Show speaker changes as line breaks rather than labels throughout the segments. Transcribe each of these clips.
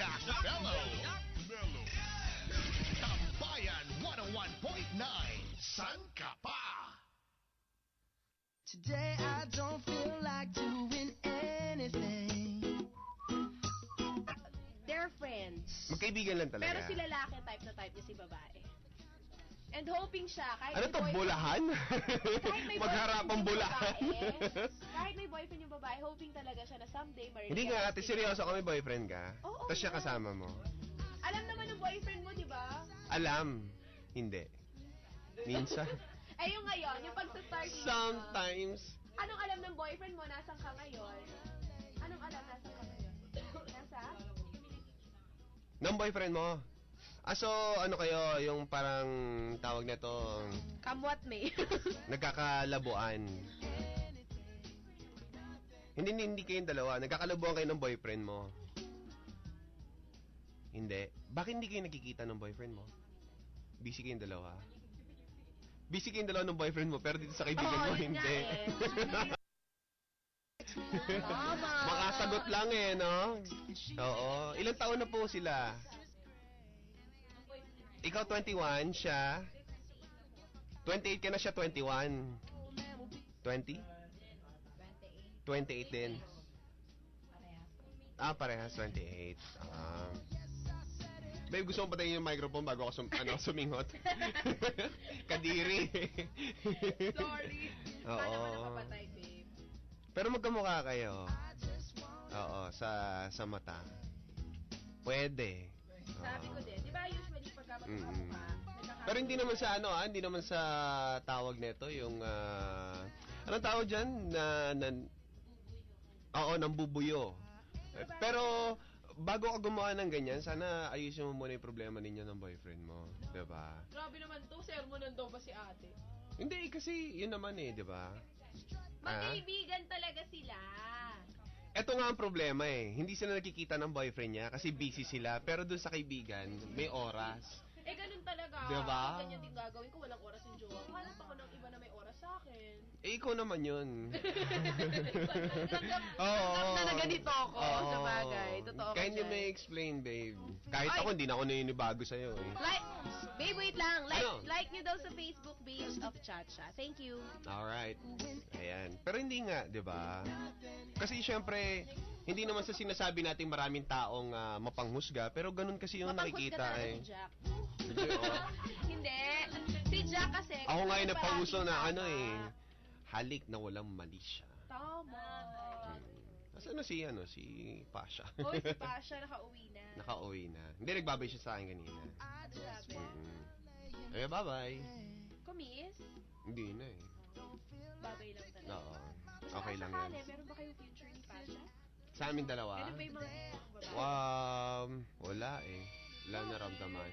Jack Mello. Tambayan 101.9 San ka pa?
Today I don't feel like doing anything.
They're friends.
Magkaibigan lang talaga.
Pero si lalaki type na type niya si babae. And hoping siya, kahit
Ano
may
to,
boyfriend-
bulahan?
Kahit may
Magharapang
yung
bulahan?
babae, kahit may boyfriend yung babae, hoping talaga siya na someday marinig
Hindi nga, ate, seryoso ka may boyfriend ka?
Oo,
Tapos siya kasama mo?
Alam naman ng boyfriend mo, di ba?
Alam. Hindi. Minsan.
Eh yung ngayon, yung pagsa-start ninyo,
Sometimes.
Anong alam ng boyfriend mo? Nasaan ka ngayon? Anong alam? Nasaan ka ngayon? Nasa?
Ng boyfriend mo? Ah, so, ano kayo, yung parang tawag na to,
Come what may.
nagkakalabuan. Hindi, hindi, hindi kayong dalawa. Nagkakalabuan kayo ng boyfriend mo. Hindi. Bakit hindi kayo nakikita ng boyfriend mo? Busy kayong dalawa. Busy kayong dalawa ng boyfriend mo, pero dito sa kaibigan
Oo,
mo, hindi.
eh.
Makasagot lang eh, no? Oo. Ilang taon na po sila? Ikaw 21, siya? 28 ka na siya, 21. 20? 28 din. Ah, parehas, 28. Ah. Babe, gusto mo patayin yung microphone bago ako sum ano, sumingot? Kadiri.
Sorry.
Oo.
Paano ka nakapatay, babe?
Pero magkamukha kayo. Oo, sa sa mata. Pwede.
Sabi ko din, di ba usually magkakamukha, nagkaka-
Pero hindi naman sa ano, ah, hindi naman sa tawag nito yung ah, anong tawag diyan na, na Oo, nambubuyo. Eh, Pero bago ka gumawa ng ganyan, sana ayusin mo muna yung problema ninyo ng boyfriend mo, 'di ba?
Grabe naman to, sermonan daw ba si ate?
Hindi kasi yun naman eh, 'di ba? Ah?
Magkaibigan talaga sila.
Ito nga ang problema eh. Hindi sila nakikita ng boyfriend niya kasi busy sila. Pero doon sa kaibigan, may oras.
Eh, ganun talaga.
Diba?
Ganyan din gagawin ko, walang oras yung jowa. ko. Hanap ako ng iba na may oras sa akin.
Eh, ikaw naman yun.
Tanggap na na ganito ako, sa bagay. Totoo ka
Can you
dyan.
may explain, babe? Kahit
Ay.
ako, hindi na ako naninibago sa'yo eh.
Like, babe, wait lang. Like,
Ano?
like nyo daw sa Facebook page of Chacha. Thank you.
Alright. Ayan. Pero hindi nga, di ba? Kasi syempre, hindi naman sa sinasabi nating maraming taong ah, mapanghusga, pero ganun kasi yung
Mapanghusga
nakikita
talaga
eh.
si Jack.
Hindi, oh.
Si Jack kasi.
Ako nga yung
parating
na ano eh. Halik na walang mali siya.
Tama.
Nasaan na si, ano, si Pasha?
Hoy, si Pasha nakauwi na.
Nakauwi na. Hindi, nagbabay siya sa akin kanina.
Grabe.
Mm. Eh, bye-bye.
Kumis?
Hindi na eh.
Babay lang talaga.
Oo. Okay lang yan.
meron ba kayong future ni Pasha?
Sa amin dalawa?
Ano ba yung mga?
Um, wala eh. Wala naramdaman.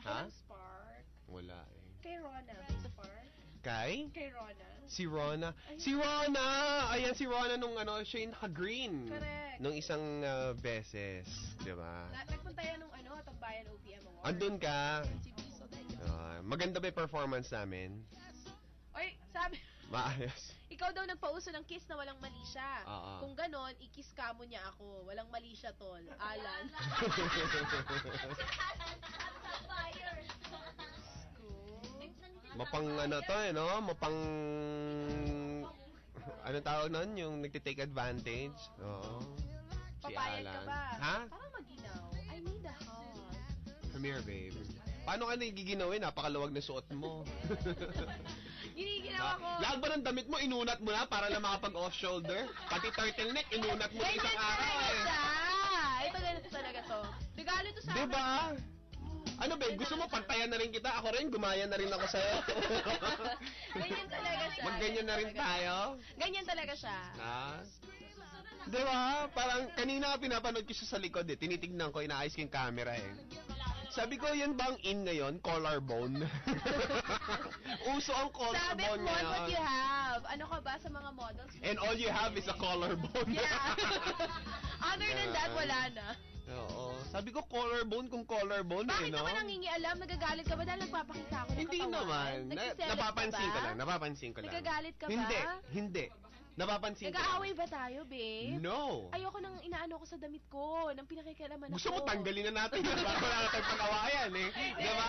Ako
Ha?
ng spark.
Wala eh.
Kay Rona, spark.
Kay?
Kay Rona.
Si Rona. Si Rona! Ayan si Rona nung ano, siya yung naka-green.
Correct.
Nung isang uh, beses. Di ba?
Na, nagpunta yan nung ano, Tambayan OPM Award.
Andun ka.
Si Biso.
Ah, maganda ba yung performance namin?
Oy, sabi,
Maayos.
ikaw daw nagpauso ng kiss na walang mali siya.
Oo.
Kung ganon, i-kiss ka mo niya ako. Walang mali siya, tol. Alan.
Mapang ano to eh, no? Mapang... Ano tawag nun? Yung nagtitake advantage? Oo. Si
Papayag ka
Alan.
ba?
Ha?
Parang maginaw. I need a hug.
Come here, babe. Paano ka nagiginawin? Napakaluwag na suot mo.
Giniginaw ako.
Lahat ba ng damit mo, inunat mo na para lang makapag-off shoulder? Pati turtleneck, inunat mo
Ganyan
isang araw
talaga
eh.
Ito ganito talaga to. Regalo to sa akin.
Ano babe, gusto mo pantayan na rin kita? Ako rin, gumaya na rin ako sa'yo.
Ganyan talaga siya.
Magganyan na rin tayo.
Ganyan talaga siya.
Ha? Di ba? Parang kanina pinapanood ko siya sa likod eh. Tinitignan ko, inaayos ko yung camera eh. Sabi ko, yan bang in ngayon? Collarbone? Uso ang
Sabi,
collarbone
mod what you
ngayon.
have. Ano ka ba sa mga models?
And all you have is a collarbone.
Yeah. Other than that, wala na.
Oo. Sabi ko, collarbone kung collarbone
Bakit
eh, no?
naman nangingialam? Nagagalit ka ba dahil nagpapakita ako ng
Hindi
katawan?
naman. Na,
Nagsiselos
napapansin
ka
ko lang. Napapansin ko lang.
Nagagalit ka ba?
Hindi. Hindi. Napapansin ko.
Nag-aaway ba tayo, babe?
No.
Ayoko nang inaano ko sa damit ko, nang pinakikialaman
Gusto
ako.
mo tanggalin na natin para wala na tayong pag-awayan eh. Di ba?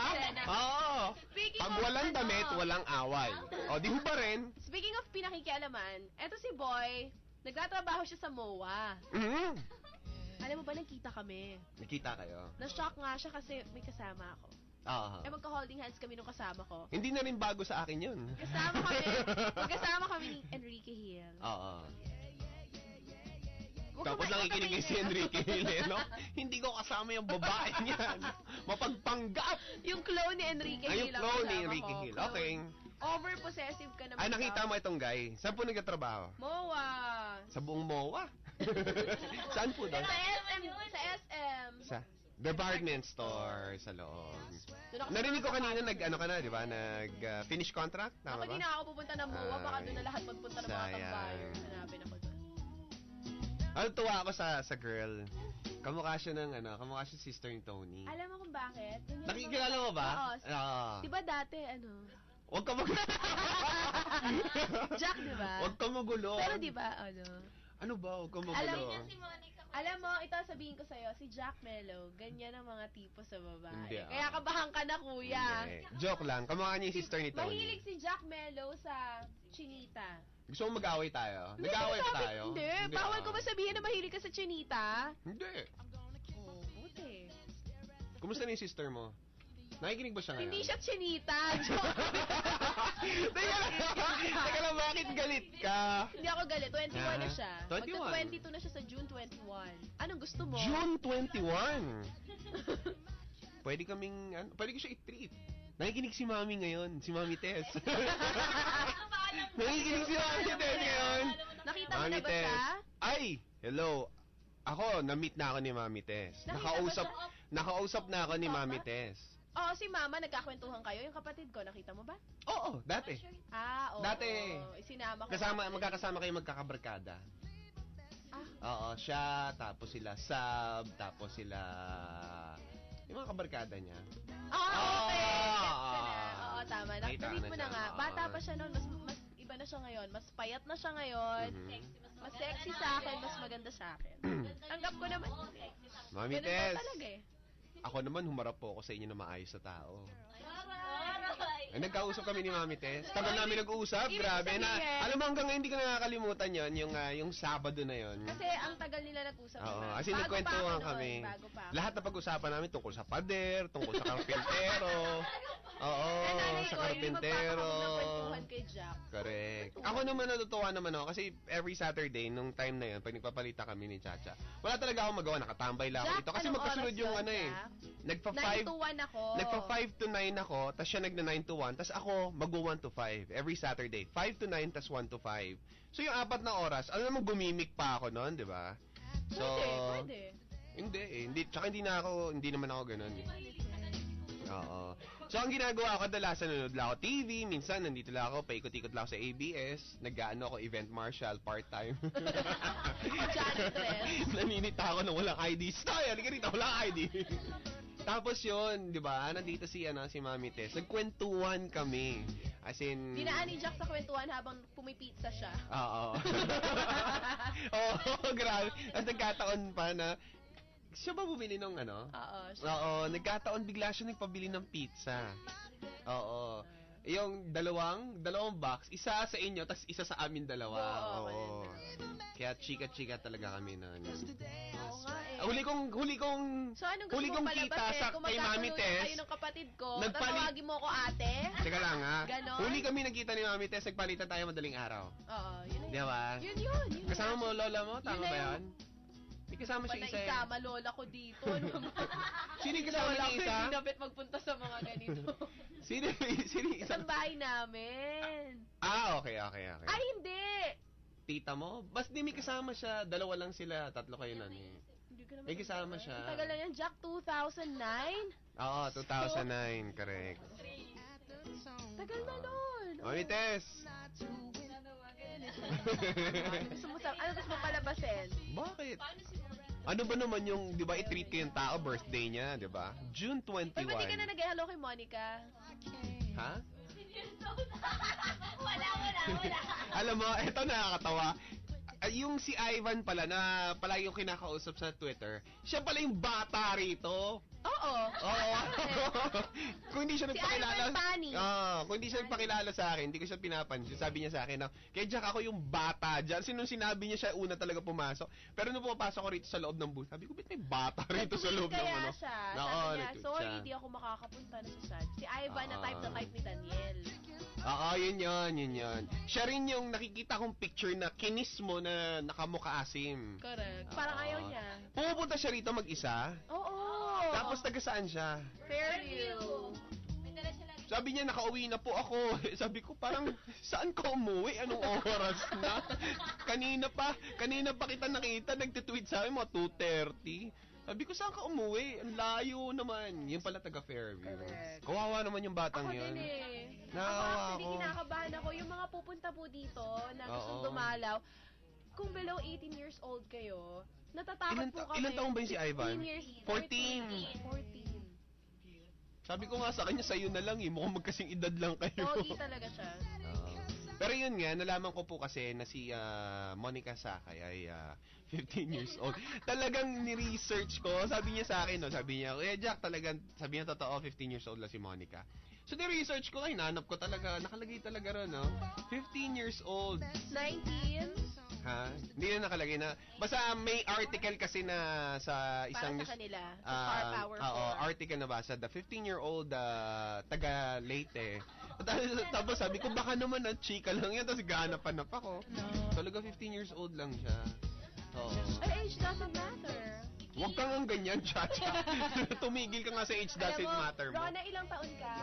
Oo.
Speaking
Pag
of
walang
ano,
damit, walang away. O, di ho ba rin?
Speaking of pinakikialaman, eto si Boy, nagtatrabaho siya sa MOA.
Mhm.
Alam mo ba, nagkita kami.
Nakita kayo?
Na-shock nga siya kasi may kasama ako.
Oo.
Eh, magka-holding hands kami nung kasama ko.
Hindi na rin bago sa akin yun.
Kasama kami, magkasama kami ni Enrique Hill.
Oo.
Huwag
Tapos
ka ma-
nakikinig
huwag ka
si
maingay.
Enrique Hill, eh, no? Hindi ko kasama yung babae niyan. Mapagpanggap.
Yung clone ni Enrique
Ay,
Hill.
yung
ang
clone ni
kasama
Enrique
ko.
Hill.
Clone.
Okay.
Over-possessive ka naman.
Ay, nakita
daw.
mo itong guy. Saan po nagtatrabaho?
MOA.
Sa buong MOA. Saan po doon?
Sa SM. Sa SM.
Sa department store sa loob.
Ako
Narinig ko kanina nag ano ka na, 'di ba? Nag uh, finish contract, tama
Ako
ba?
di na ako pupunta ng MOA, baka doon na lahat magpunta ng mga tambayan. Hanapin ako doon.
Ano tuwa ako sa sa girl. Kamukha siya ng ano, kamukha siya sister ni Tony.
Alam mo kung bakit?
Nakikilala mo ba?
Oo.
Oo.
Di ba dati, ano?
Huwag ka mag...
Jack, di ba?
Huwag ka magulo.
Pero di ba, ano?
Ano ba? Huwag ka magulo.
Alam Alam mo, ito sabihin ko sa'yo, si Jack Mello, ganyan ang mga tipo sa babae.
Hindi, ah.
Kaya kabahan ka na, kuya.
Hindi. Joke lang. Kamukha niya yung sister ni Tony.
Mahilig si Jack Mello sa chinita.
Gusto mo mag-away tayo? Nag-away
sabi-
tayo?
Hindi, bawal
ah.
ko ba sabihin na mahilig ka sa chinita?
Hindi.
Oo, buti.
Kumusta na yung sister mo? Nakikinig ba siya ngayon?
Hindi siya chinita.
Teka lang. Teka lang, bakit galit ka?
Hindi ako galit. 21 na
Ah,
siya.
21.
Magka-22 na siya sa June 21. Anong gusto mo?
June 21. Pwede kaming, ano, pwede ko siya i-treat. Nakikinig si Mami ngayon, si Mami Tess. Nakikinig si Mami Tess ngayon.
Nakita mo na ba siya?
Ay, hello. Ako, na-meet na ako ni Mami Tess.
Nakita
Nakausap,
siya?
nakausap na ako ni Mami Tess.
Oo, si Mama, nagkakwentuhan kayo. Yung kapatid ko, nakita mo ba?
Oo, dati.
Ah, oo.
Dati.
Sinama ko.
Kasama, magkakasama kayo magkakabarkada.
Ah,
Oo, siya, tapos sila Sab, tapos sila... Yung mga kabarkada niya.
Ah, okay.
Ah.
Gets ko na. Oo, tama.
Nakita na
mo na
siya.
nga.
Oo.
Bata pa siya noon. Mas, mas iba na siya ngayon. Mas payat na siya ngayon.
Mhm.
Mas sexy sa akin. Mas maganda sa akin. Tanggap ko naman.
Mami
Ganun
Tess,
daw talaga eh.
Ako naman humarap po ako sa inyo na maayos na tao. Ay, nagkausap kami ni Mami Tess. Tagal namin nag-uusap,
Ibig
grabe na.
sabihin-
Alam mo hanggang ngayon hindi ko nakakalimutan yon yung ah, yung Sabado na yon.
Kasi ang tagal nila nag-usap.
Oo,
na.
kasi
Bago pa
nagkwentuhan
ako noon,
kami.
Bago pa ako.
Lahat na pag-usapan namin tungkol sa pader, tungkol sa karpentero. Oo,
Eh, nanay
sa
ko, yung ng kwentuhan kay Jack.
Correct. Ako naman natutuwa naman ako kasi every Saturday nung time na yun, pag nagpapalita kami ni Chacha, wala talaga ako magawa, nakatambay lang ako
Jack,
dito. Kasi
anong
magkasunod
oras
yung
yun,
ano eh.
Jack?
Nagpa
9
5
to 1 ako.
Nagpa 5 to 9 ako, tas siya nagna 9 to 1, tas ako mag 1 to 5 every Saturday. 5 to 9 tas 1 to 5. So yung apat na oras, alam mo gumimik pa ako noon, 'di ba? So
Pwede, pwede.
Hindi eh, hindi tsaka hindi na ako, hindi naman ako ganoon eh. Oo. So ang ginagawa ko kadalasan nanonood lang ako TV, minsan nandito lang ako, paikot-ikot lang ako sa ABS, nag-ano ako event marshal part-time.
Janitress.
Naninita ako nung walang ID. Stoy, halika rito, walang ID. Tapos yun, di ba, nandito si, ano, si Mami Tess. Nagkwentuhan kami. As in...
Dinaan ni Jack sa kwentuhan habang pumipizza siya.
Oo. Oo, grabe. At nagkataon pa na, siya ba bumili nung ano?
Oo. siya.
Oo, nagkataon bigla siya nagpabili ng pizza. Oo. Yung dalawang, dalawang box, isa sa inyo, tas isa sa amin dalawa.
Oo,
Oo. Kaya chika-chika talaga kami na. ano.
Oo nga eh.
Huli kong, huli kong,
So anong gusto
huli kong
palabasin?
kita sa
Kung
kay Mami
magkatuluyan
Tess.
kayo ng kapatid ko,
Nagpali-
tatawagin mo ako ate?
Teka lang ha.
Ganon?
Huli kami nagkita ni Mami Tess, nagpalitan tayo madaling araw.
Oo, yun na
Di
yun.
ba?
Yun yun. yun
Kasama
yun.
mo lola mo? Tama
Yun na
ba
yung-
yan? Kasama siya isa eh.
isama lola ko dito. Ano ba?
Sino yung kasama
Lola
ni
ko
isa?
hindi dapat magpunta sa mga ganito.
Sino, sino yung isa?
Isang bahay namin.
Ah, okay, okay, okay.
Ay, hindi!
Tita mo? Bas di may kasama siya. Dalawa lang sila. Tatlo kayo na ni.
Hindi ko naman
May kasama siya.
Ang tagal na yan, Jack. 2009?
Oo, 2009. Correct.
Tagal na nun.
Tess!
Ano gusto mo, sa, ano gusto mo palabasin?
Bakit? Ano ba naman yung, di ba, i-treat ko yung tao, birthday niya, di ba? June 21.
Ay, ba't di ka na nag-hello kay Monica?
Ha?
wala, wala, wala.
Alam mo, eto nakakatawa. Ah, yung si Ivan pala na palagi yung kinakausap sa Twitter, siya pala yung bata rito.
Oo.
Oo. kung hindi siya
Si
nagpakilala.
Ivan Pani.
Ah, kung hindi siya nagpakilala sa akin, hindi ko siya pinapansin. Sabi niya sa akin na, kaya Jack ako yung bata dyan. Sinong sinabi niya siya una talaga pumasok. Pero nung pumapasok ko rito sa loob ng booth, sabi ko, ba't may bata rito sa loob ng ano?
siya,
Oo,
sabi niya,
nag-tweet
sorry, hindi ako makakapunta na sa San. Si Ivan na
Ah.
type na type ni Daniel.
Oo, yun yun, yun yun. Siya rin yung nakikita kong picture na kinis mo na nakamukha asim.
Correct. Parang
Oo.
ayaw niya.
Pumupunta siya rito mag-isa,
Oo.
tapos taga saan siya?
Fairview.
Sabi niya, nakauwi na po ako. Sabi ko, parang, saan ka umuwi? Anong oras na? kanina pa, kanina pa kita nakita, nagtitweet sa akin, mga 2.30. Sabi ko, saan ka umuwi? Ang layo naman. Yun pala taga Fairview.
Correct.
Kawawa naman yung batang
Ako
yun.
din eh.
Naawa
ako actually,
ako.
kinakabahan ako. Yung mga pupunta po dito na gustong
Oo.
dumalaw, kung below 18 years old kayo, natatakot
Ilan,
po kami.
ilan taong ba yun si Ivan?
15 years.
14.
14.
Sabi ko nga sa kanya, sa'yo na lang eh. Mukhang magkasing edad lang kayo.
Pogi talaga siya.
Oo. Pero yun nga, nalaman ko po kasi na si ah, Monica Sakay ay ah, 15 years old. Talagang ni-research ko. Sabi niya sa akin, no, sabi niya, eh Jack, talagang, sabi niya totoo, 15 years old lang si Monica. So, ni-research ko, ay, nanap ko talaga, nakalagay talaga ron, no? 15 years old.
19.
Ha? Hindi na nakalagay na, basta may article kasi na sa
Para
isang
sa
news-
kanila. Sa
Ah,
Star Power
oo,
4.
article na basa, the 15-year-old ah, taga Leyte. Tapos, tapos sabi ko, baka naman na chika lang yan, tapos gahanap-hanap ako. Talaga 15 years old lang siya. Oo.
Ay, age doesn't matter.
Huwag kang ang ganyan, Chacha. Tumigil ka nga sa age doesn't
Alam mo,
matter mo.
Rona, ilang taon ka?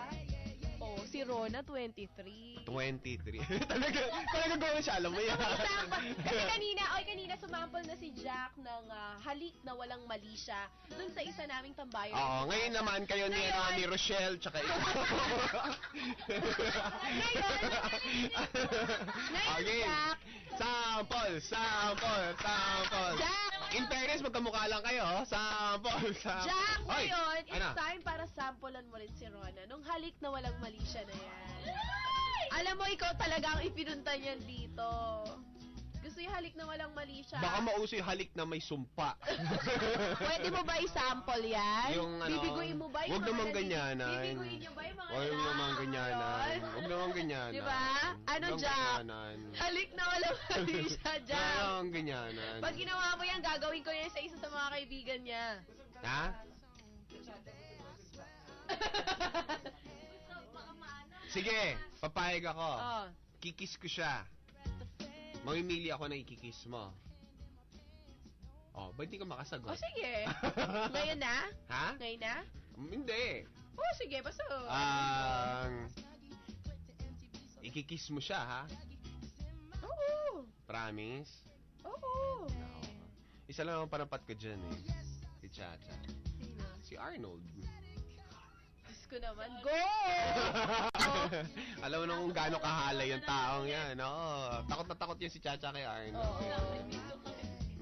Oh, si Rona, 23.
23. talaga, talaga gawin siya, alam mo yan.
Kasi kanina, oy kanina sumample na si Jack ng ah, halik na walang mali siya dun sa isa naming tambayan.
Oo, ngayon naman kayo ni,
Ngayon.
ni Rochelle, tsaka ikaw.
Ngayon,
okay.
Jack.
Sample, sample, sample.
Jack.
In fairness, magkamukha lang kayo. oh. Sample, sample.
Jack,
Oy,
ngayon, it's
ano?
time para sampulan mo rin si Rona. Nung halik na walang mali siya na yan. Alam mo, ikaw talaga ang ipinunta niyan dito. Gusto yung halik na walang mali siya.
Baka mauso yung halik na may sumpa.
Pwede mo ba i-sample yan?
Yung ano,
Bibiguin mo ba yung
Huwag
mga
naman
nandito?
ganyanan.
Bibiguin niyo ba yung mga
Huwag naman ganyanan. Huwag naman ganyanan.
Di ba? Ano,
Huwag
Jack?
ganyanan.
Halik na walang mali siya,
Huwag
Jack.
naman ganyanan.
Pag ginawa mo yan, gagawin ko yan sa isa sa mga kaibigan niya.
Ha? Sige, papayag ako.
oh.
Kikis ko siya. Mamimili ako na ikikis mo. Oh, ba't di ka
Oh,
makasagot?
sige. Ngayon na?
ha?
Ngayon na?
Mm, Hindi.
Oh, sige. Basta.
Ang... ikikis mo siya, ha?
Oo.
Promise? Oo. Isa lang ang panapat ko dyan, eh. Si Chacha.
Sino?
Si Arnold.
Diyos ko naman. Go!
Alam mo na kung gaano kahala yung taong yan. Oo. Takot na takot yan si Chacha kay Arnold.
Oo.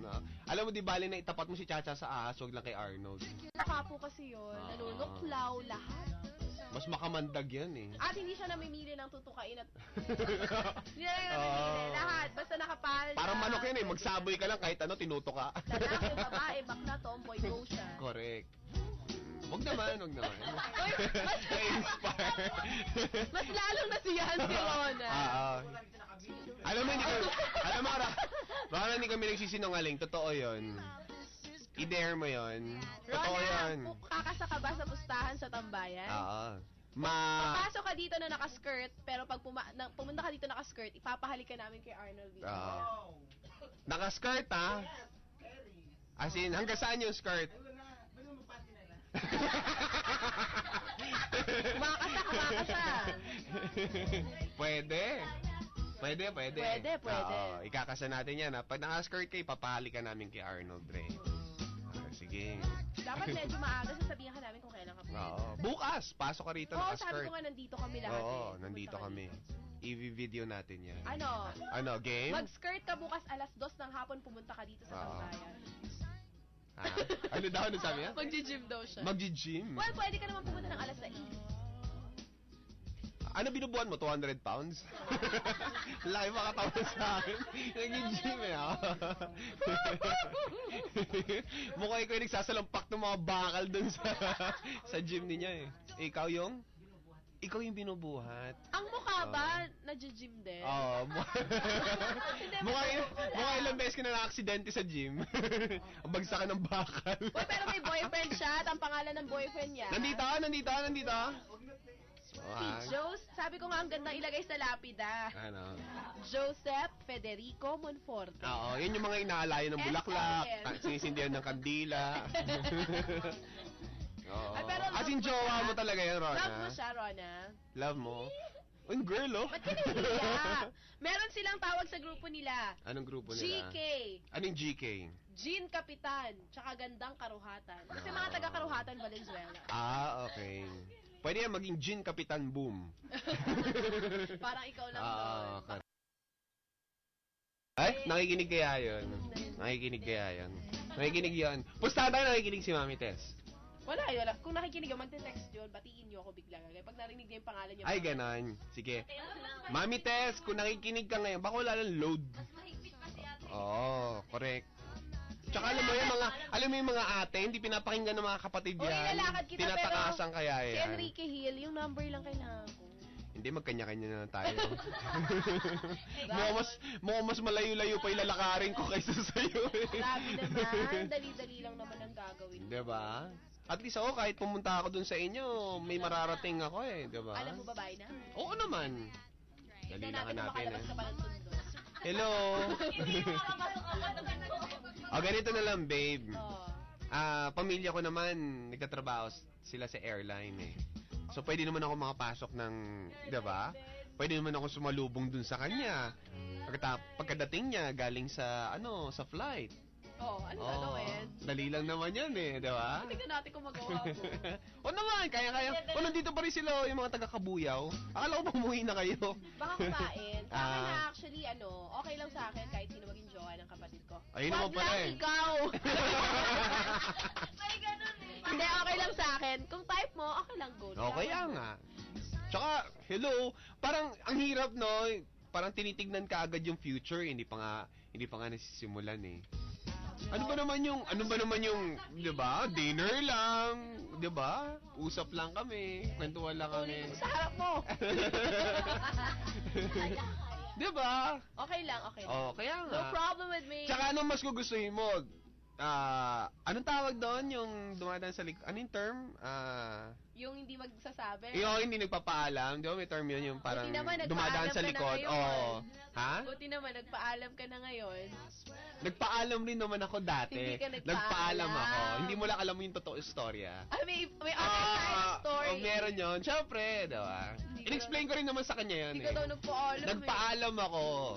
No. Alam mo, di bali na itapat mo si Chacha sa ahas, wag lang kay Arnold.
Nakapo kasi yun.
Oo.
Nanunuklaw lahat.
Mas makamandag yan eh.
At hindi siya namimili ng tutukain at... Hindi na namimili.
Oo.
Lahat. Basta nakapal.
Parang manok yan eh, magsaboy ka lang kahit ano, tinuto ka.
Lalaki, babae, bakla, tomboy, go siya.
Correct. Wag naman, wag naman.
Mas-
Na-inspire.
Mas lalong nasiyahan si Rona.
Oo. Alam mo, hindi ko, alam mo, Ra, baka hindi kami nagsisinungaling. Totoo yun. I-dare mo yun. Totoo
Rona,
yun.
pu- kakasa ka ba sa pustahan sa tambayan?
Oo. Ma...
Papasok ka dito na naka-skirt, pero pag puma- na, pumunta ka dito naka-skirt, ipapahalik ka namin kay Arnold dito.
Oo. Naka-skirt, ha? As in, hanggang saan yung skirt?
Kumakasa, kumakasa.
pwede. Pwede, pwede.
Pwede, pwede.
Oo, ikakasa natin yan. Ha? Pag naka-skirt kayo, papahalikan namin kay Arnold Ray. Ah, sige.
Dapat medyo maaga sasabihin ka namin kung kailan ka pumunta.
Oo. Bukas, pasok ka rito
Oo, sabi
naka-skirt.
ko nga nandito kami lahat.
Oo,
eh.
nandito
Pumunta ka
kami. I-video natin yan.
Ano?
Ano, game?
Mag-skirt ka bukas alas dos ng hapon, pumunta ka dito sa
Oo.
Tambayan.
Ha? Ano daw, ano sabi niya?
Mag-gym daw siya.
Mag-gym.
well, pwede ka naman pumunta ng alas 6.
Ano binubuhan mo? 200 pounds? Laki makatawa sa akin. Nag-gym eh, ah. Mukha ikaw yung nagsasalampak ng mga bakal dun sa sa gym niya eh. Ikaw yung? Ikaw yung binubuhat.
Ang mukha ba, nagja-gym din?
Oo. mu- mukha, mukha ilang beses ka na na-aksidente sa gym. Ang bagsakan ng bakal.
Uy, pero may boyfriend siya at ang pangalan ng boyfriend niya.
Nandito, ah, nandito, ah, nandito. ah.
Si
Ah,
Jos, sabi ko nga ang ganda ilagay sa lapida.
ano?
Joseph Federico Monforte.
Oo, yun yung mga inaalayo ng bulaklak, sinisindihan ng kandila. Oo.
Ay, pero
As in,
mo
jowa
siya.
mo talaga yan, Rona.
Love mo siya, Rona.
Love mo? Yung girl, oh.
Ba't ka nahihiya? Meron silang tawag sa grupo nila.
Anong grupo nila?
GK.
Anong GK?
Jean Kapitan. Tsaka Gandang Karuhatan. Kasi mga
Ah.
taga-Karuhatan, Valenzuela.
Ah, okay. Pwede yan maging Gin Kapitan Boom.
Parang ikaw lang
Ah,
doon.
okay. Ay, nakikinig kaya yun. Nakikinig kaya yun. Nakikinig yun. Pustahan tayo nakikinig si Mami Tess.
Wala, wala. Kung nakikinig ka, magte-text yun, batiin niyo ako bigla. Kaya pag narinig niya yung pangalan niya.
Ay, ganon. Sige. Mami Tess, kung nakikinig ka ngayon, baka wala lang load. Oo, correct. Tsaka alam mo yung mga, alam mo yung mga ate, hindi pinapakinggan ng mga kapatid yan.
lalakad kita,
Tinatakasan kaya
Si
yan.
Enrique Hill, yung number lang kailangan ko.
Hindi, magkanya-kanya na lang tayo. mukhang mas, mukhang mas malayo-layo pa yung lalakarin ko kaysa sa'yo. eh.
Grabe naman, dali-dali lang naman ang gagawin.
Diba? At least ako, kahit pumunta ako dun sa inyo, may mararating ako eh, diba?
Alam mo babae na?
Oo naman. Dali lang
natin
eh. Hello! o, ganito na lang, babe. Ah, pamilya ko naman, nagtatrabaho sila sa airline eh. So, pwede naman ako makapasok ng, di ba? Pwede naman ako sumalubong dun sa kanya. Pagkata, pagkadating niya, galing sa, ano, sa flight.
Oh, ano
Oh,
gagawin?
dali lang naman yan eh, di ba?
Tignan natin kung magawa mo.
o naman, kaya-kaya. O, nandito pa rin sila, yung mga taga-kabuyaw. Akala ko ba umuwi na kayo?
Baka kumain. Sa akin
Ah.
na actually, ano, okay lang sa akin kahit sino maging jowa ng kapatid ko.
Ayun naman
Wag
pala
lang
eh.
ikaw. Hindi, okay lang sa akin. Kung type mo, okay lang, go.
O, kaya nga. Tsaka, hello, parang ang hirap, no? Parang tinitignan ka agad yung future, hindi pa nga, hindi pa nga nasisimulan eh. Ano ba naman yung, ano ba naman yung, di ba? Dinner lang, di ba? Usap lang kami, kwentuhan lang kami.
Sa harap mo.
di ba?
Okay lang, okay lang.
Oh, kaya
No
nga.
problem with me.
Tsaka anong mas gugustuhin mo? Ah, anong tawag doon yung dumadaan sa lik... Anong term? Ah,
Yung hindi magsasabi.
yung hindi nagpapaalam, di ba may term yun yung parang
Buti naman,
dumadaan
nagpaalam
sa likod. Oo. Ha?
Buti naman, nagpaalam ka na ngayon.
Nagpaalam rin naman ako dati.
Hindi ka nagpaalam.
ako. Hindi mo lang alam yung totoo istorya.
Ah, may, may other side
Ah,
story.
oh, meron yun. Siyempre, di ba?
Ko
In-explain ko rin naman sa kanya yun
Hindi
eh.
ka daw nagpaalam
Nagpaalam ako.
eh.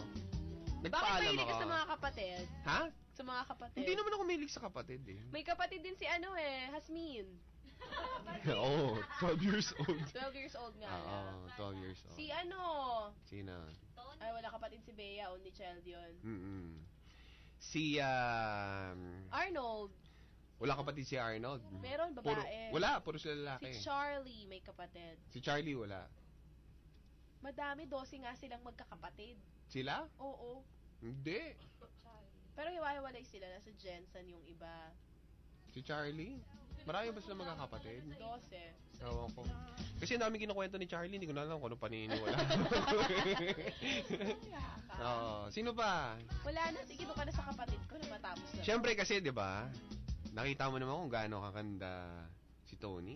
Bakit
Nagpaalam
mahilig
ako.
ka sa mga kapatid?
Ha?
Sa mga kapatid?
Hindi naman ako mahilig sa kapatid eh.
May kapatid din si ano eh, Hasmin.
Oo, 12 years old.
12 years old nga.
Oo,
na.
12 years old.
Si ano,
Sino?
ay wala kapatid si Bea, only child yun.
Mm-mm. Si, um,
Arnold,
wala kapatid si Arnold.
meron
Puro,
babae.
wala, puro sila lalaki.
Si Charlie may kapatid.
Si Charlie wala.
Madami, 12 nga silang magkakapatid.
Sila?
Oo.
Hindi.
Pero hiwa-hiwalay sila, nasa Jensen yung iba.
Si Charlie? Marami ba sila magkakapatid?
12.
Ewan ko. Kasi ang dami kinukwento ni Charlie, hindi ko na alam kung ano paniniwala. Oo. Sino pa?
Wala na, sige doon ka na sa kapatid ko na matapos na.
Siyempre kasi, di ba? Nakita mo naman kung gaano kakanda si Tony.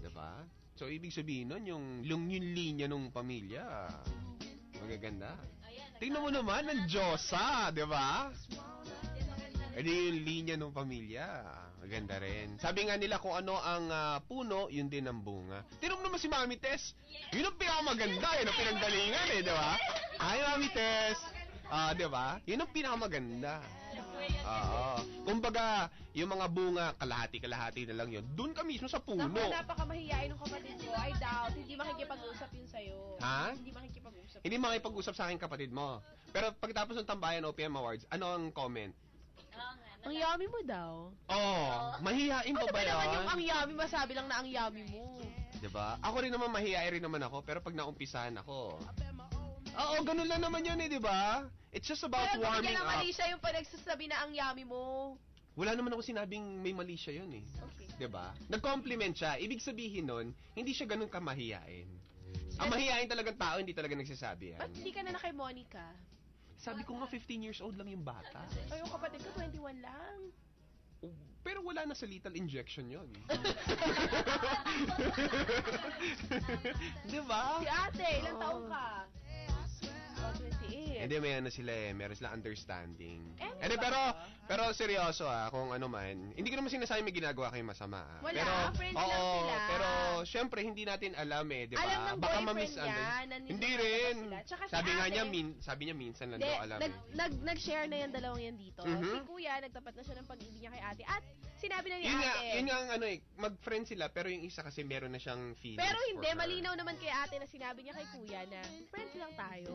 Di ba? So, ibig sabihin nun, yung, yung, yung linya ng pamilya, magaganda. Tingnan mo naman, ang Diyosa, di ba? Di yung linya ng pamilya, maganda rin. Sabi nga nila kung ano ang ah, puno, yun din ang bunga. Mo naman si Mami Tess. Yun ang pinakamaganda, yun ang pinanggalingan eh, di ba? Hi, Mami Tess. Ah, di ba? Yun ang pinakamaganda. Oo. Kumbaga, yung mga bunga, kalahati-kalahati na lang yun. Doon ka mismo sa puno.
Naku, napakamahiyain ng kapatid ko. I doubt, hindi makikipag-usap yun sa'yo.
Ha?
Hindi makikipag-usap.
Hindi makipag-usap sa akin kapatid mo. Pero pagkatapos ng tambayan OPM Awards, ano ang comment?
Ang yummy mo daw.
Oh, mahihain pa
Ano
ba
ba naman
yun?
yung ang yummy? Masabi lang na ang yummy mo.
'Diba? Ako rin naman mahihain rin naman ako, pero pag naumpisahan ako, Oo, ganun lang naman yun eh, 'di ba? It's just about
Kaya
warming up.
mali siya yung panagsasabi na ang yummy mo.
Wala naman ako sinabing may mali siya yun eh.
Okay.
'Di ba? Nag-compliment siya. Ibig sabihin nun, hindi siya ganun kamahiyain. Ang mahihain talagang tao, hindi talaga nagsasabi yan.
Ba't hindi ka na na kay Monica?
Sabi ko nga 15 years old lang yung bata.
Ay, yung kapatid ko, 21 lang.
Oh, Pero wala na sa lethal injection yon. Di ba?
Si ate, ilang taong ka? Oh, 28.
Hindi, may ano sila eh. Meron sila understanding.
Eh,
Hindi,
ba?
pero, pero seryoso ah, kung ano man. Hindi ko naman sinasabi may ginagawa kayong masama ah.
Wala,
pero,
friends
oo,
lang sila.
Pero, syempre, hindi natin alam eh, di ba?
Alam ng
Baka
boyfriend niya na
Hindi
niloloko
rin.
sila. Tsaka si
Sabi nga niya, min, sabi niya minsan lang
Hindi,
daw alam
nag,
eh.
nag, nag-share na yan dalawang yan dito.
Mhm.
Si kuya, nagtapat na siya ng pag-ibig niya kay ate. At sinabi na ni
Yun nga,
ate.
yun nga ang ano eh, mag-friend sila, pero yung isa kasi meron na siyang feelings
Pero
for
hindi,
her.
malinaw naman kay ate na sinabi niya kay kuya na friends lang tayo.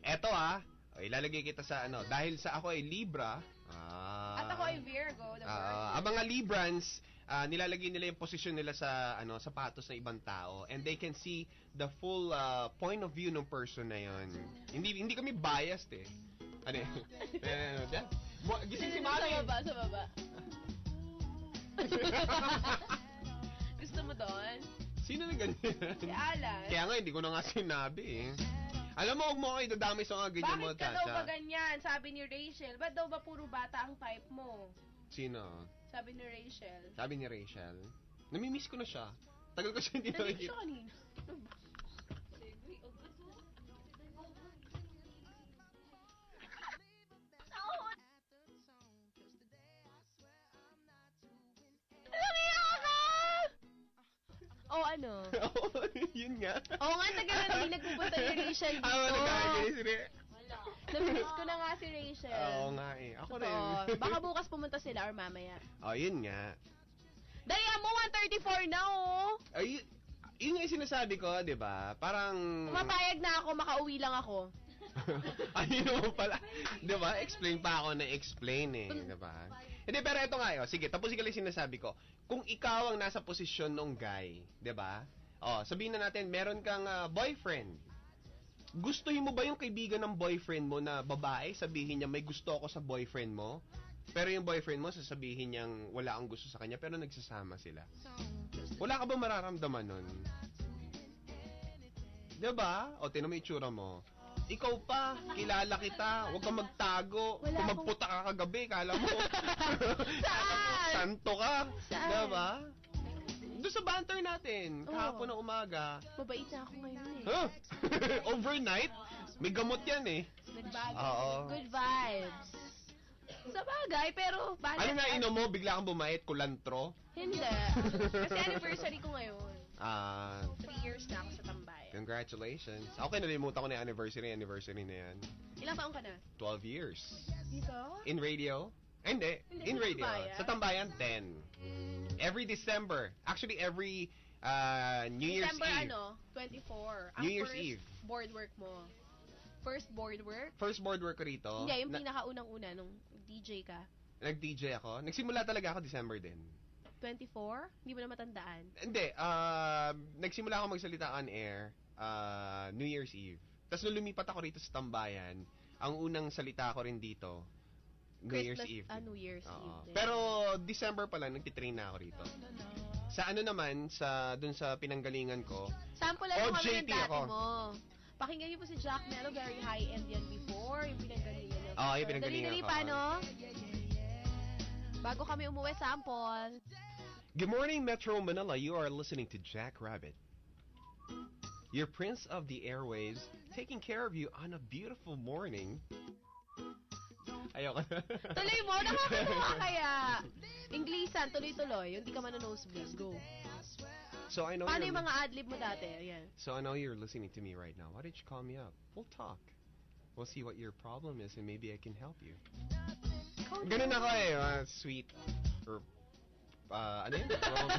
Eto ah, o, ilalagay kita sa ano, dahil sa ako ay Libra. Ah,
At ako ay Virgo, the
Ah, ang mga Librans, ah, nilalagay nila yung posisyon nila sa ano sapatos ng ibang tao and they can see the full ah, point of view ng person na yon. Hindi hindi kami biased eh. Ano eh? eh, dyan. Mo- Gising si
Sa
Mami.
baba, sa baba. Gusto mo doon?
Sino na ganyan?
Si Alan.
Kaya nga, hindi ko na nga sinabi eh. Alam mo, huwag mo kayo dadamay sa mga ganyan mo,
Bakit ka daw ba ganyan? Sabi ni Rachel. Ba't daw ba puro bata ang type mo?
Sino?
Sabi ni Rachel.
Sabi ni Rachel. Namimiss ko na siya. Tagal ko siya hindi nakikita.
siya kanina. Oh, ano?
Oo, yun nga.
Oo nga, tagal na hindi nagpupunta ni Rachel dito.
Ah, nagkakagilis rin.
Namiss ko na nga si Rachel.
Oo nga eh. Ako rin.
Totoo. Baka bukas pumunta sila or mamaya.
oh, yun nga.
Daya mo, 134 na oh.
Ay, yun nga yung sinasabi ko, di ba? Parang...
Pumapayag na ako, makauwi lang ako.
Ayun naman pala. Di ba? Explain pa ako na explain eh. Di ba? Hindi, pero ito nga yun. Sige, tapusin ko lang yung sinasabi ko. Kung ikaw ang nasa posisyon ng guy, di ba? Oh, sabihin na natin, meron kang ah, boyfriend. Gustuhin mo ba yung kaibigan ng boyfriend mo na babae, sabihin niya may gusto ako sa boyfriend mo? Pero yung boyfriend mo, sasabihin niyang wala kang gusto sa kanya, pero nagsasama sila. Wala ka ba mararamdaman nun? Diba? O, tinan mo yung itsura mo. Ikaw pa, kilala kita, huwag kang magtago.
Wala
Kung
akong-
magputa ka kagabi, kala mo.
Saan?
Santo ka.
Saan?
Diba? Doon sa banter natin,
Oo.
kahapon ng umaga.
Mabait na ako ngayon eh.
Huh? Overnight? May gamot yan eh.
Nagbago.
Oo.
Good vibes. Sa bagay, pero bakit?
Ano na inom mo, bigla kang bumait, kulantro?
Hindi. Kasi anniversary ko ngayon.
Ah,
Three years na ako sa.
Congratulations. Okay, nalimutan ko na yung anniversary, anniversary na yan.
Ilang taong ka na?
12 years.
Dito?
In radio? Eh, Hindi,
Hindi,
in
sa
radio.
Tambayan?
Sa Tambayan, 10. Every December. Actually, every uh, New Year's
December
Eve.
ano? 24. Ang
New Year's
first
Eve.
board work mo. First board work?
First board work ko rito.
Hindi, yung
na-
pinakaunang-una nung DJ ka.
Nag-DJ ako. Nagsimula talaga ako December din.
24? Hindi mo na matandaan.
Hindi, uh, nagsimula ako magsalita on air uh, New Year's Eve. Tapos nung lumipat ako rito sa Tambayan, ang unang salita ko rin dito, New Year's
Christmas,
Eve.
ah, New Year's
Oo.
Eve din.
Pero December pa lang, nagtitrain na ako rito. Sa ano naman, sa dun sa pinanggalingan ko,
Sample lang kami ng
OJT
dati
ako.
mo. Pakinggan niyo po si Jack Mello, very high-end yan before, yung pinanggalingan niya.
Oo, yung pinanggalingan
Dali-dali
ko.
pa, no? Bago kami umuwi, sample.
Good morning, Metro Manila. You are listening to Jack Rabbit. Your prince of the airwaves, taking care of you on a beautiful morning. Ayoko na.
Tuloy mo, nakakatuwa kaya. Inglisan, tuloy-tuloy. Yung di ka man nosebleed. Go.
So I know
Paano
you're,
yung mga adlib mo dati? Ayan.
so I know you're listening to me right now. Why don't you call me up? We'll talk. We'll see what your problem is and maybe I can help you. Ganun ako eh, uh, sweet or uh, ano yun?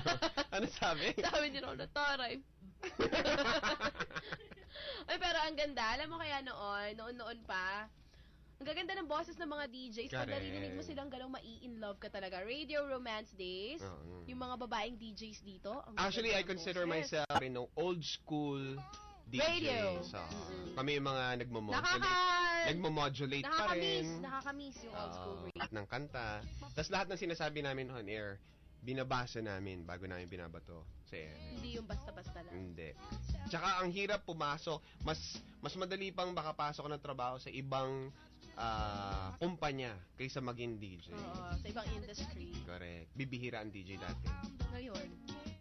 ano sabi?
Sabi ni Rolo, Toray. Ay, pero ang ganda. Alam mo kaya noon, noon-noon pa, Ang gaganda ng boses ng mga DJs. Pag
Correct.
naririnig mo silang ganong mai-in love ka talaga. Radio Romance Days.
Oo.
Yung mga babaeng DJs dito. ang
Actually, I consider
boses.
myself rin ng old school DJs.
Radio.
So,
Mm-mm.
kami yung mga nagmo-modulate.
Nakaka...
Nagmo-modulate pa rin.
Nakaka-miss. Nakaka-miss yung old school
Oo,
radio.
lahat ng kanta. Tapos lahat ng sinasabi namin on air, binabasa namin bago namin binabato sa air.
Hindi yung basta-basta lang.
Hindi. Tsaka ang hirap pumasok, mas mas madali pang makapasok ng trabaho sa ibang ah, kumpanya kaysa maging DJ.
Oo, sa ibang industry.
Correct. Bibihira ang DJ dati.
Ngayon.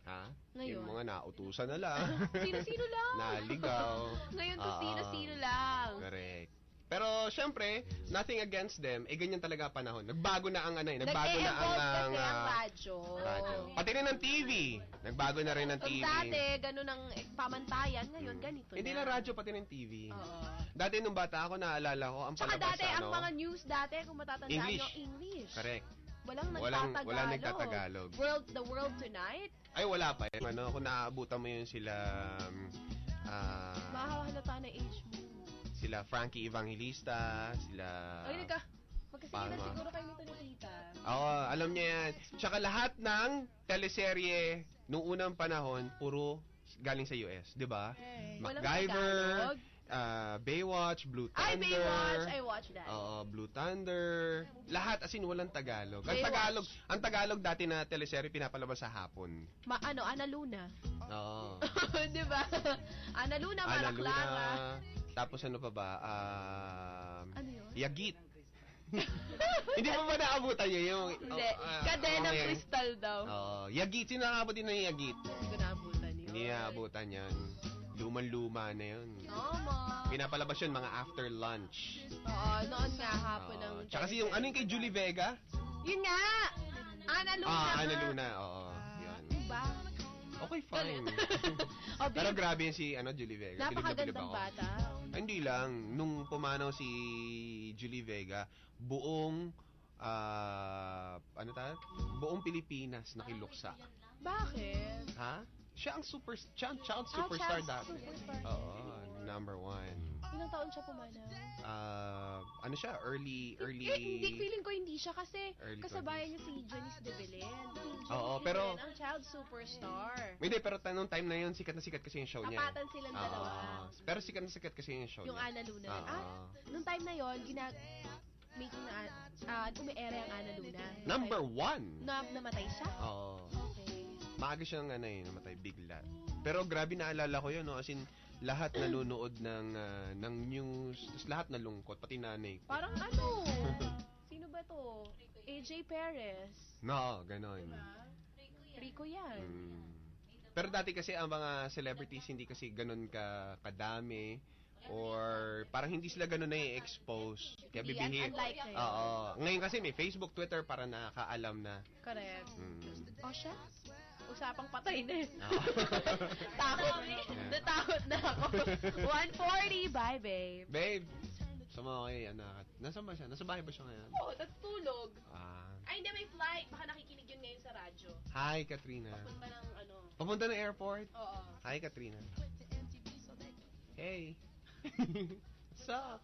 Ha?
Ngayon.
Yung mga nautusan na lang.
Sino-sino lang.
Naligaw.
Ngayon to sino-sino lang.
Correct. Pero syempre, nothing against them, eh ganyan talaga panahon. Nagbago na ang ano eh, nagbago na ang,
kasi
ang, ah,
radyo.
radyo. Pati rin ang TV. Nagbago na rin ang
Kung
TV.
dati, ganun ang pamantayan, ngayon ganito
Hindi
na.
lang radyo, pati rin TV.
Oo.
Dati nung bata ako, naalala ko, ang
Tsaka
palabas
dati, ang
ano,
mga news dati, kung matatandaan
English.
nyo, English.
Correct.
Walang
Walang,
nagtatagalog.
walang nagtatagalog.
World, the world tonight,
Ay, wala pa eh. Ano, kung naaabutan mo yun sila, um, ah,
mahahalata na age mo.
Sila Frankie Evangelista, sila...
Ay, nagka, magkasigilan
Palma.
siguro kayo nito ni Tita.
Oo, alam niya yan. Tsaka lahat ng teleserye nung unang panahon, puro galing sa US, di ba?
Walang
MacGyver,
Tagalog.
ah, Baywatch, Blue
Ay,
Thunder.
Baywatch, I watched that.
Oo, Blue Thunder. Lahat, as in, walang Tagalog. Ang. Tagalog, ang Tagalog dati na teleserye pinapalabas sa hapon.
Ma, ano, Ana Luna.
Oo.
di ba? Ana Luna,
Ana
Mara
Luna. Tapos ano pa ba? Um,
Ano yun?
Yagit. Hindi pa ba naabutan niyo yung...
Hindi.
oh, ah,
Kadenang
okay.
Crystal daw.
Oo. Yagit. Sino nakabot din ng Yagit?
Hindi ko naabutan yun.
Hindi naabutan yan. Luman-luma na yun.
Tama.
Pinapalabas yun mga after lunch.
Oo, noon nga hapon ng...
Tsaka si yung ano yung kay Julie Vega?
Yun nga! Ana Luna
Ah. Ana Luna. Oo. Yun.
Diba?
Okay, fine.
oh,
Pero grabe yun si ano, Julie Vega. Na
napakagandang
ako.
bata.
Ay, Hindi lang. Nung pumanaw si Julie Vega, buong, ah, ano tayo? Buong Pilipinas nakiluksa.
Bakit?
Ha? Siya ang super, siya ang child
Ah,
superstar
child
dati. Oo, number one.
Ilang taon siya pumanaw?
Ah, ano siya? Early, early...
Eh, hindi, feeling ko hindi siya kasi
Early
kasabayan niya si Janice de Belen. Si
Oo,
de
pero-
ang child superstar.
Hindi, pero ta- nung time na yun, sikat na sikat kasi yung show niya.
Apatan silang
Oo.
dalawa.
pero sikat na sikat kasi yung show
Yung
niya.
Ana Luna.
Oo.
Ah, nung time na yon gina making na ah umiere ang Ana Luna.
Number one!
Na namatay siya?
Oo.
Okay.
Maaga siyang ano eh, namatay bigla. Pero grabe naalala ko yun, no? As in, lahat nanonood ng ah, ng news, tapos lahat nalungkot, pati nanay ko.
Parang ano? Sino ba to? AJ Perez.
No, ganon.
Rico yan.
Mm. Pero dati kasi ang mga celebrities hindi kasi ganon ka kadami or parang hindi sila ganon na i-expose. Kaya
Hindi,
bibihir.
unlike ngayon.
Oo. Ngayon kasi may Facebook, Twitter para nakakaalam na.
Correct.
Mm.
O siya? Usapang patay na eh.
Oo.
Takot. Natakot na ako. 140. Bye, babe.
Babe, sama kay anak. Nasaan ba siya? Nasa bahay ba siya ngayon?
Oo, natutulog.
Ah.
Ay, hindi, may flight. Baka nakikinig yun ngayon sa radyo.
Hi, Katrina.
Punta ng ano.
Papunta ng airport.
Oo.
Hi, Katrina. Hey. What's up?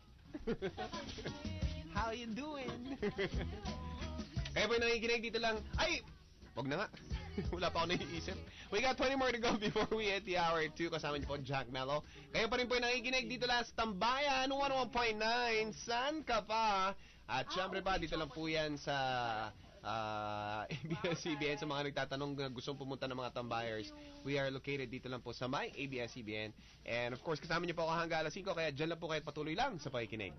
How you doing? Kaya po nakikinig dito lang. Ay! Wag na nga. Wala pa ako naiisip. We got 20 more to go before we hit the hour 2. Kasama niyo po Jack Mello. Kayo pa rin po nakikinig dito lang sa Tambayan 101.9. San ka pa? At syempre pa, dito lang po yan sa ah ABS-CBN sa mga nagtatanong na gustong pumunta ng mga tambayers. We are located dito lang po sa may ABS-CBN. And of course, kasama niyo po ako hanggang alas 5, kaya dyan lang po kayo patuloy lang sa pakikinig.